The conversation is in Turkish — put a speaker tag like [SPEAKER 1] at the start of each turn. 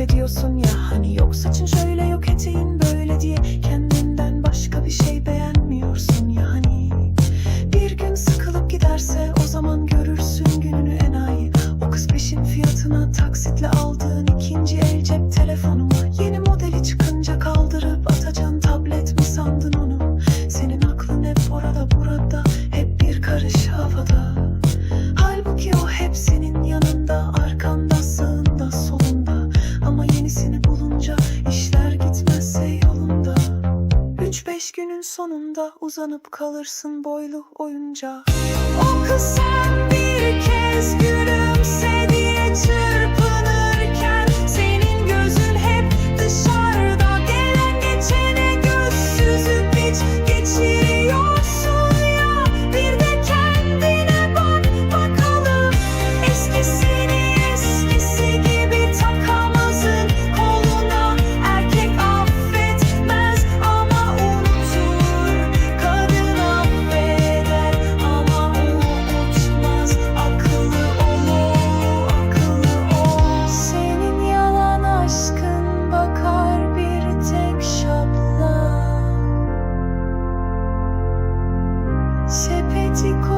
[SPEAKER 1] laf ya. Hani yok saçın şöyle yok günün sonunda uzanıp kalırsın boylu oyunca O kız sen bir kez gülümsedin. 写北极光。